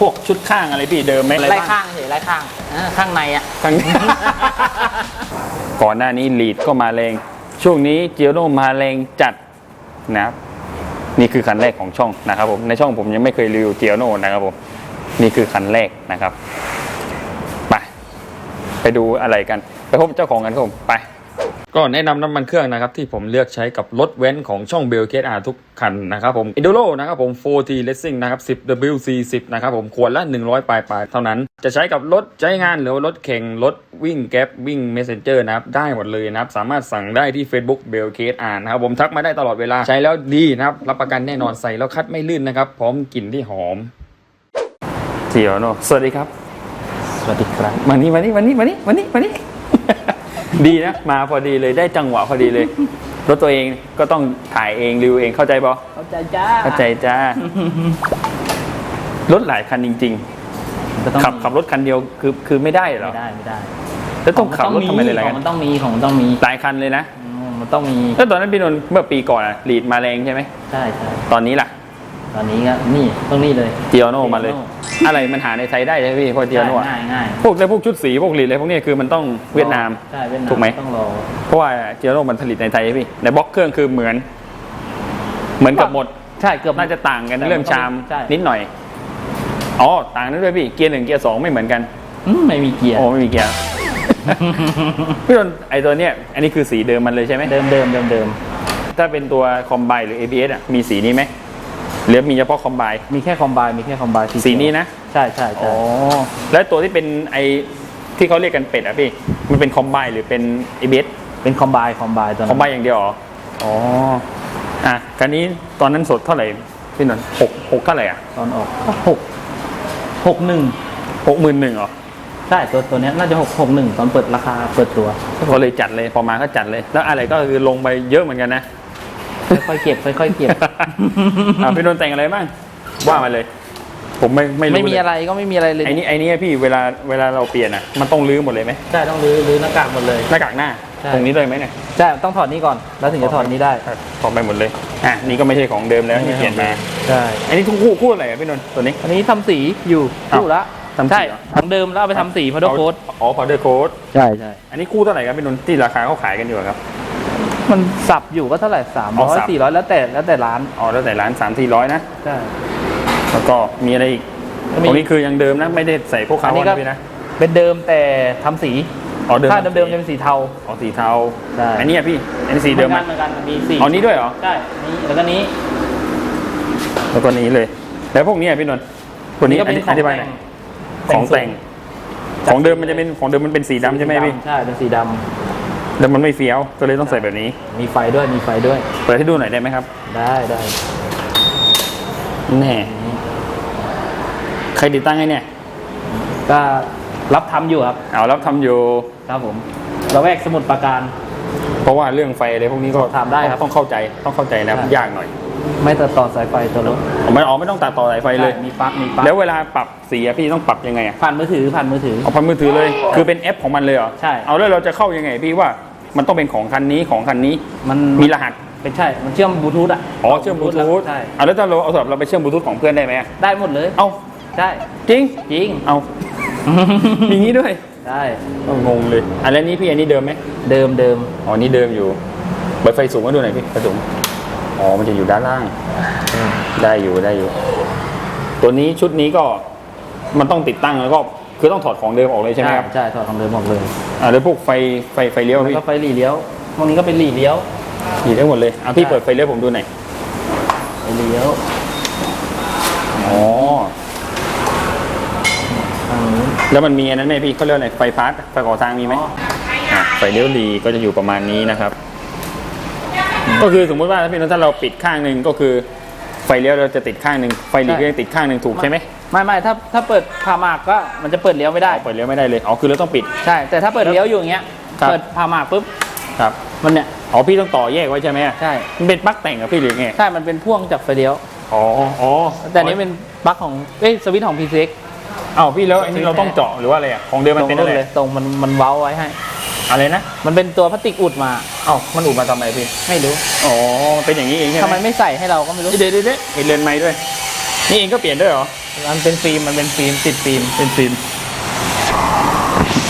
พวกชุดข้างอะไรพี่เดิมไหมอะไรไล่บ้างข้างเฉยไล่ข้างอ่าข้างในอะ ข้างก่อนหน้านี้ลีดก็มาแรง ช่วงนี้เจียโนมาแรงจัดนะครับนี่คือคันแรกของช่องนะครับผมในช่องผมยังไม่เคยรีวิวเจียโนนะครับผมนี่คือคันแรกนะครับ ไป ไปดูอะไรกัน ไปพบเจ้าของกันครับผมไป ก็แนะนำน้ำมันเครื่องนะครับที่ผมเลือกใช้กับรถเว้นของช่องเบลเคสอาทุกคันนะครับผม i n d u r o นะครับผม 4T Racing นะครับ 10 WC10 นะครับผมขวดละ 100 ปลายปลายๆเท่านั้น จะใช้กับรถใช้งานหรือว่ารถแข่งรถวิ่งแก๊ปวิ่ง Messenger นะครับ ได้หมดเลยนะครับ สามารถสั่งได้ที่ Facebook b e l k a s e อ่านนะครับผมทักมาได้ตลอดเวลาใช้แล้วดีนะครับ รับประกันแน่นอนใส่แล้วคัดไม่ลื่นนะครับ พร้อมกลิ่นที่หอมเจียวโนสวัสดีครับ สวัสดีครับมานี่มานี่มานี่มานี่มานี่มานี่ ดีนะ มาพอดีเลยได้จังหวะพอดีเลยรถตัวเองก็ต้องถ่ายเองรีวิวเองเข้าใจปะเข้าใจจ้าเข้าใจจ้ารถหลายคันจริงก็ต้องๆขับขับรถคันเดียวคือคือไม่ได้เหรอไม่ได้ไม่ได้แล้วต้องขับรถทำไมหลายขๆอคังนมันต้องมีของมันต้องมีหลายคันเลยนะอืมมันต้องมีแล้วตอนนั้นพี่นนท์เมื่อปีก่อนอะลีดมาแรงใช่ไหมใช่ใช่ตอนนี้ล่ะ ตอนนี้ก็นี่ต้องนี่เลยเจียโนมาเลย Giorno อะไรมันหาในไทยได้ใช่ไหมพี่พอเจียโนอะง่ายง่ายพวกแต่พวกชุดสีพวกลีดอะไรพวกเนี้ยคือมันต้องเวียดนามใช่เวียดนามถูกไหมต้องรอเพราะว่าเจียโนมันผลิตในไทยใช่พี่ในบล็อกเครื่องคือเหมือน เหมือนกับหมดใช่เกือบน่าจะต่างกันแต่เรื่องชามใช่นิดหน่อยอ๋อต่างนั้นด้วยพี่เกียร์หนึ่งเกียร์สองไม่เหมือนกันอืมไม่มีเกียร์โอ้ไม่มีเกียร์พี่นนท์ไอตัวเนี้ยอันนี้คือสีเดิมมันเลยใช่ไหมเดิมเดิมเดิมเดิมถ้าเป็นตัวคอมไบหรือ ABS อะมีสีนี้ไหม หรือมีเฉพาะคอมไบมีแค่คอมไบมีแค่คอมไบสีนี้นะ ใช่ใช่อ๋ใช่อแล้วตัวที่เป็นไอที่เขาเรียกกันเป็ดอะพี่ มันเป็นคอมไบหรือเป็น ABS เป็นคอมไบคอมไบตัวคอนั้มนไบอย่างเดียวเหรออ๋ออะคันนี้ตอนนั้นสดเท่าไหร่พี่นนท์หกหกเท่าไหร่อะตอนออกก็หกหกหนึ่งหกหมื่นหนึ่งเหรอใช่ตัวตัวเนี้ยน่าจะหกหกหนึ่งตอนเปิดราคาเปิดตัวก็เลยจัดเลยพอมาก็จัดเลย แล้วอะไรก็คือลงไปเยอะเหมือนกันนะ ค่อยๆเก็บค่อยๆเก็บ อะพี่นนท์แต่งอะไรบ้างว่ามาเลย ผมไม่ไม่รู้ไม่มีเลยอะไรก็ไม่มีอะไรเลยไอ้นี่ไอ้นี่พี่เวลาเวลาเราเปลี่ยนอะมันต้องรื้อหมดเลยไหมใช่ต้องรื้อรื้อหน้ากากหมดเลย หน้ากากหน้า ใช่ ตรงนี้เลยไหมเนี่ยใช่ต้องถอดนี้ก่อน แล้วถึงจะถอดนี้ได้ถอดไปหมดเลยอะนี่ก็ไม่ใช่ของเดิมแล้วที่เปลี่ยนมาใช่อันนี้คู่คู่คู่อะไรอะพี่นนท์ตัวนี้ อันนี้ทำสีอยู่อ้าว คู่ละทำสีใช่เหรอของเดิมแล้วเอาไปทำสีพาโดโค้ดอ๋อพอเดอร์โค้ดใช่ใช่อันนี้คู่เท่าไหร่ครับพี่นนท์ที่ราคาเขาขายกันอยู่อะครับ มันสับอยู่ก็เท่าไหร่สามอ๋ร้ออยสับสี่ร้อยแล้วแต่แล้วแต่ร้านอ๋อแล้วแต่ร้านสามสี่ร้อยนะใช่แล้วก็มีอะไรอีกก็มีตรงนี้คือยังเดิมนะไม่ได้ใส่พวกอัคานร์บนี้อนก็พี่นะเป็นเดิมแต่ทำสีอ๋อเดิมถ้าเดิมๆจะเป็นสีเทาอ๋อสีเทาใช่อันนี้อะพี่อันนี้สีเดิมเหไหมมือนกันเหมือนกันมีสีอ๋อนี้ด้วยเหรอใช่นี่แล้วก็นี้แล้วก็นี้เลย แล้วพวกนี้อะพี่นนท์พวกนี้ก็อเป็นธิของอธิบายหน่อยของแต่ง ของเดิมมันจะเป็นของเดิมมันเป็นสีดำใช่ไหมพี่ใช่เป็นสีดำ แล้วมันไม่เฟี้ยวก็เลยต้องใส่แบบนี้ มีไฟด้วยมีไฟด้วย เปิดให้ดูหน่อยได้ไหมครับ ได้ได้แน่ใครติดตั้งให้เนี่ย ก็รับทำอยู่ครับ เอาแล้วทำอยู่ครับผมเราแวกสมุดปราการ เพราะว่าเรื่องไฟอะไรพวกนี้ก็ถามได้ครับต้องเข้าใจต้องเข้าใจนะใช่ยากหน่อย ไม่ตัดต่อสายไฟตัวรถผมไม่อ๋อไม่ต้องตัดต่อสายไฟเลยใช่มีปลั๊กมีปลั๊กแล้วเวลาปรับสีอะพี่ต้องปรับยังไงอะผ่านมือถือผ่านมือถือเอาพันมือถือเลย คือเป็นแอปของมันเลยเหรอใช่เอาแล้วเราจะเข้ายังไงพี่ว่า มันต้องเป็นของคันนี้ของคันนี้มันมีรหัสเป็นใช่ มันเชื่อมบลูทูธอะอ๋อเชื่อมบลูทูธใช่เอาแล้วถ้าเราเอาสำหรับเราไปเชื่อมบลูทูธของเพื่อนได้ไหมอะได้หมดเลย เอาใช่จริงจริงเอามีงี้ด้วยได้ก็งงเลยอันแล้วนี้พี่อันนี้เดิมไหมเดิมเดิมอ๋อนี่เดิมอยู่เปิดไฟสูงมาดูหน่อยพี่ไฟสูงอ๋อมันจะอยู่ด้านล่างได้อยู่ได้อยู่ ตัวนี้ชุดนี้ก็มันต้องติดตั้งแล้วก็ คือต้องถอดของเดิมออกเลยใช่ไหมครับใช่ถอดของเดิมออกเลยอ่าแล้วพวกไฟไฟไฟเลี้ยวแล้วพี่ก็ไฟหลีเลี้ยวพวกนี้ก็เป็นหลีเลี้ยวมีได้หมดเลยอะพี่ใช่เปิดไฟเลี้ยวผมดูหน่อยไฟเลี้ยวอ๋อทางนู้นแล้วมันมีอันนั้นไหมพี่เขาเรียกอะไรไฟพาร์ทไฟก่อทางมีไหมอ๋ออะไฟเลี้ยวดีก็จะอยู่ประมาณนี้นะครับก็คือสมมุติว่าถ้าพี่นนท์ถ้าเราปิดข้างหนึ่งก็คือไฟเลี้ยวเราจะติดข้างหนึ่งไฟหลีกก็ยังติดข้างหนึ่งถูกใช่ไหม ไม่ไม่ถ้าถ้าเปิดพาหมากก็มันจะเปิดเลี้ยวไม่ได้อ๋อเปิดเลี้ยวไม่ได้เลยอ๋อคือเราต้องปิด ใช่ แต่ถ้าเปิดเลี้ยวอยู่อย่างเงี้ยครับ เปิดพาหมากปุ๊บครับมันเนี่ยอ๋อพี่ต้องต่อแยกไว้ใช่ไหมใช่มันเป็นปลั๊กแต่งเหรอพี่หรือไงใช่มันเป็นพ่วงจากไฟเลี้ยว อ๋ออ๋อแต่อันนี้เป็นปลั๊กของเอ้ยสวิตช์ของ PCX อ้าวพี่แล้วอันนี้เราต้องเจาะหรือว่าอะไรอะของเดิมตมันรงเป็นนู้อะนไรเลยตรงมันมันเว้าไว้ให้ อะไรนะมันเป็นตัวพลาสติกอุดมาอ้าวมันอุดมาทำไมพี่ไม่รู้อ๋อเป็นอย่างนี้เองใช่ไหมทำไมไม่ใส่ให้เราก็ไม่รู้เดี๋ยวเดี๋ยวเดี๋ยวเห็นเลนส์ไม้ด้วย นี่เองก็เปลี่ยนด้วยเหรอ มันเป็นฟิล์มมันเป็นฟิล์มติดฟิล์มเป็นฟิล์ม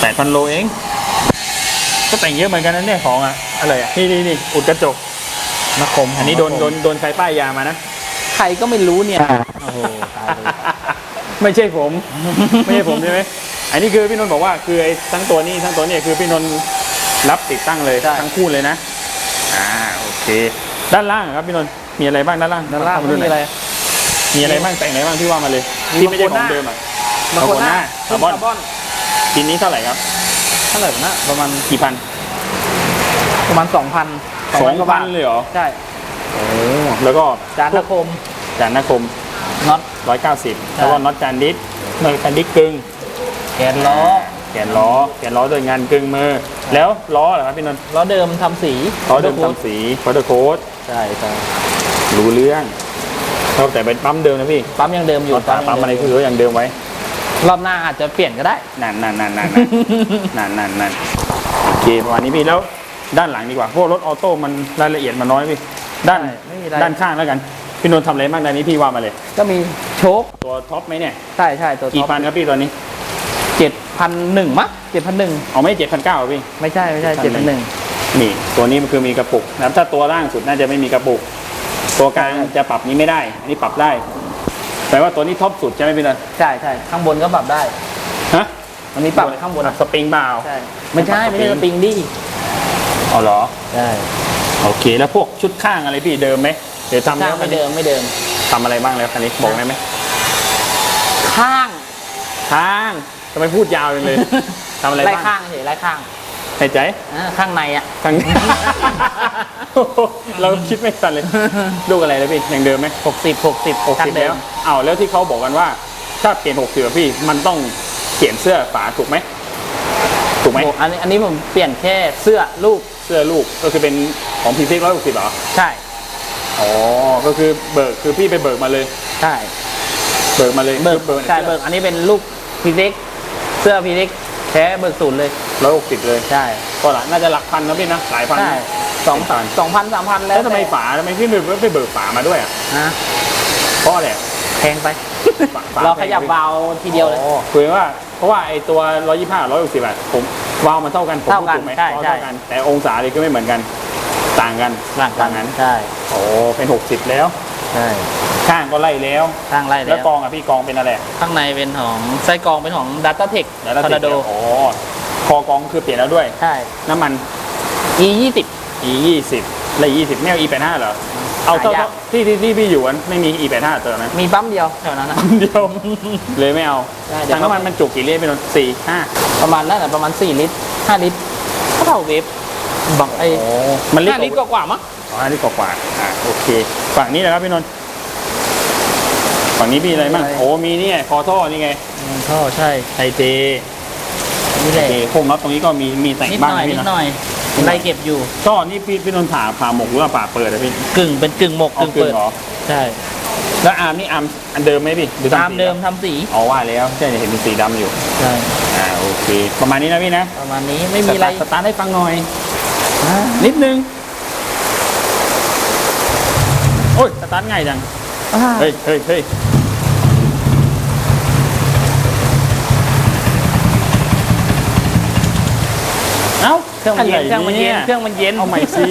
แปดพันโลเอง ก็แต่งเยอะเหมือนกันนะเนี่ยของอะอะไรอะนี่นี่นี่อุดกระจกนักคมอันนี้โดนโดนโดนใครป้ายยามานะใครก็ไม่รู้เนี่ยโอ้โหตายเลยไม่ใช่ผม ไม่ใช่ผมใช่ไหมอันนี้คือพี่นนท์บอกว่าคือไอ้ทั้งตัวนี้ทั้งตัวนี้คือพี่นนท์รับติดตั้งเลยทั้งคู่เลยนะอ่าโอเค ด้านล่างอะครับพี่นนท์มีอะไรบ้างด้านล่างด้านล่างเอไม่มีอะไร มีอะไรบ้างแต่งไหนบ้างที่ว่ามาเลย มีที่ไม่ใช่ขบาองโคน่าเดิมอะบางคนหน้าคาร์บอนคาร์บอนชิ้นนี้เท่าไหร่ครับเท่าไหร่นะประมาณกี่พันประมาณสองพันสองพันเลยเหรอใช่โอ้แล้วก็จานพวนักกคมจานหนาคมน็อตร้อยเก้าสิบใช่แล้วก็น็อตจานดิสเมื่อจานดิสกึ่งแกนล้อแกนล้อแกนล้อโดยงานกึ่งมือ แล้วล้อเหรอครับพี่นนท์ล้อเดิมทำสีล้อเดิมทำสีพอเตอร์โค้ดใช่ใช่รู้เรื่อง เราแต่เป็นปั๊มเดิมนะพี่ปั๊มยังเดิมอยู่ตาปั๊มอะไรคือก็ยังเดิมไว้ รอบหน้าอาจจะเปลี่ยนก็ได้นั่นนั่นนั่นนั่นนั่นนั่นนั่นโอเคประมาณนี้พี่แล้วด้านหลังดีกว่าพวกรถออโต้มันรายละเอียดมันน้อยพี่ด้านใช่ไม่มีอะไรด้านข้างแล้วกันพี่นนท์ทำอะไรบ้างด้านนี้พี่ว่ามาเลย ก็มีโชคตัวท็อปไหมเนี่ยใช่ใช่ตัวกี่ท็อปพันครับพี่ตอนนี้เจ็ดพันหนึ่งมั้งเจ็ดพันหนึ่งเอาไม่เจ็ดพันเก้าพี่ไม่ใช่ไม่ใช่เจ็ดพันหนึ่งนี่ตัวนี้มันคือมีกระปุกนะครับถ้าตัวล่างสุดน่าจะไม่มีกระปุก ตัวกลางจะปรับนี้ไม่ได้ อันนี้ปรับได้ แปลว่าตัวนี้ท็อปสุดใช่ไหมพี่นนท์ใช่ใช่ข้างบนก็ปรับได้ ฮะมันมีปรับข้างบนสปริงเปล่าใช่ไม่ใช่ไม่ใช่สปริงดิอ๋อเหรอใช่โอเคแล้วพวกชุดข้างอะไรพี่เดิมไหมเดี๋ยวทำข้าแล้งวไม่เดิมไม่เดิมทำอะไรบ้างแล้วคันนี้บอกได้ไหมข้าง ข้างทำไมพูดยาวจังเลยทำอะไรไล่บ้างข้างเฉยไล่ข้าง หายใจอ่าข้างในอะข้างเราคิดไม่ทันเลย ลูกอะไรแล้วพี่ยังเดิมไหมหกสิบหกสิบหกสิบแล้วอ้าวแล้วที่เขาบอกกันว่า ถ้าเปลี่ยนหกสิบพี่มันต้องเปลี่ยนเสื้อฝาถูกไหมถูกไหมอันนี้อันนี้ผมเปลี่ยนแค่เสื้อลูกเสื้อลูกก็คือเป็นของพีซิกร้อยหกสิบเหรอใช่ อ๋อก็คือเบิกคือพี่ไปเบิกมาเลย ใช่ เบิกมาเลยเบิกเบิกใช่เบิก อันนี้เป็นลูกพีเล็กเสื้อพีเล็กแท้เบิกศูนย์เลย ร้อยหกสิบเลยใช่ ก็หลังน่าจะหลักพันนะพี่นะหลายพันใช่สองพันสองพันสามพันแล้แล้ววทำไมฝาทำไมพี่ไม่ไปเบิกฝามาด้วยอะนะเพราะอะไรอะแพงไปฝาฝาเราขยับวาล์วทีเดียวเลย อ๋อคือว่า เพราะว่าไอตัว125 160บาทผมวาล์วมันเท่ากันผมเท่ากันพูดถูกไหมใช่วาล์วใช่ เท่ากันแต่องศาเลยก็ไม่เหมือนกัน ต่างกันหลังกันนั้นใช่โอ้เป็น60แล้ว ใช่ข้างก็ไล่แล้ว ข้างไล่แล้แล้ววกองอะพี่กองเป็นอะไรข้างในเป็นของไส้กรองเป็นของ Data Tech แล้วทอร์นาโดโอ้ คอกองคือเปลี่ยนแล้วด้วย ใช่ น้น้ำมัน E ยี่สิบ E 20และ E 20ไม่เอา E 85เหรอ เอาเท่าหายาก ที่ที่ที่พี่อยู่อันไม่มี E 85เติมนะ มีปั๊มเดียวแถวนั้นนะ เดียวเลยไม่เอาได้เดี๋ยว ถังน้ำมันมันจุกี่ลิตรพี่นนท์สี่ห้าประมาณนั้นแหละประมาณ 4 ลิตร 5 ลิตรก็เท่าเวฟบังไอ้มันลิตรห้าลิตรกว่าๆมั้งอ๋อห้าลิตรกว่าๆอ่าโอเค ฝั่งนี้นะครับพี่นนท์ฝั่งนี้มีอะไรบ้างโอ้มีนี่ไงคอท่อนี่ไง ท่อใช่ไทเท นี่โอแหละเคโค้งน็อตตรงนี้ก็มีมีแต่งนิดบ้างหน่อยนะนิพี่ดนะหน่อยไล่เก็บอยู่ท่อนี่พี่พี่นนท์ผ่าผ่าหมกหรือว่าผ่าเปิดอะพี่กึ่งเป็นกึ่งหมกเอากึ่งกึ่เปิงดเหรอใช่แล้วอาร์มนี่อาร์มอันเดิมไหมพี่หรือทำตามสีเดิมทำสี อ๋อว่าแล้วใช่เห็นเป็นสีดำอยู่ใช่ อ่าโอเค ประมาณนี้นะพี่นะประมาณนี้ไม่มีอะไรสตาร์ทให้ฟังหน่อย อ่านิดนึง โอ้ยสตาร์ทง่ายจัง อ่าเฮ้ยเฮ้ยเฮ้ย เอ้าเครื่องมันเย็น เครื่องมันเย็น เครื่องมันเย็น เอาใหม่สิ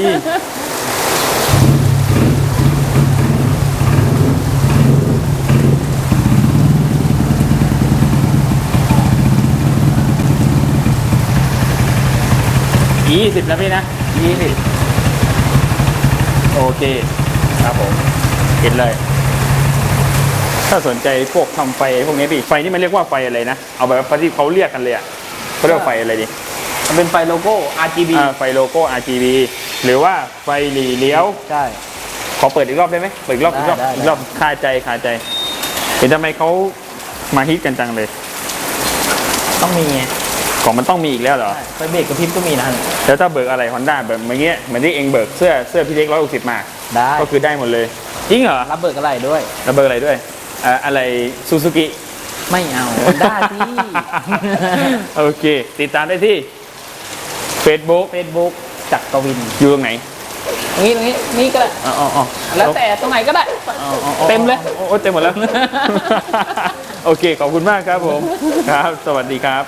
ยี่สิบนะพี่นะยี่สิบโอเค ครับผมเห็นเลย ถ้าสนใจพวกทำไฟพวกนี้พี่ ไฟนี่มันเรียกว่าไฟอะไรนะ เอาแบบที่เขาเรียกกันเลยอะเขาเรียกว่าไฟอะไรดีมัน เป็นไฟโลโก้ RGB อ่าไฟโลโก้ RGB หรือว่าไฟหลีเลี้ยว ใช่ ขอเปิดอีกรอบได้ไหมเปิดอีกรอบได้อีกรอบได้ อีกรอบคาใจคาใจ เห็นทำไมเขามาฮิตกันจังเลย ต้องมีไงของมันต้องมีอีกแล้วเหรอ ใช่ไฟเบรกกับพริบก็มีนะแล้วถ้าเบิกอะไรฮอนด้าเบิกเมื่อกี้เหมือนที่เองเบิกเสื้อเสื้อพี่เล็กร้อยหกสิบมา ได้ก็คือได้หมดเลย จริงเหรอรับเบิกอะไรด้วย แล้วเบิกอะไรด้วยอ่าอะไรซูซูกิ ไม่เอาได้ที่ โอเค ติดตามได้ที่ Facebook เฟซบุ๊กจักรวินอยู่ตรงไหนตรงนี้ตรงนี้นี่ก็ได้อ๋ออ๋ออ๋อแล้วแต่ตรงไหนก็ได้อ๋ออ๋ออ๋อเต็มเลยโอ้โอ้เต็มหมดแล้ว โอเค ขอบคุณมากครับผม ครับ สวัสดีครับ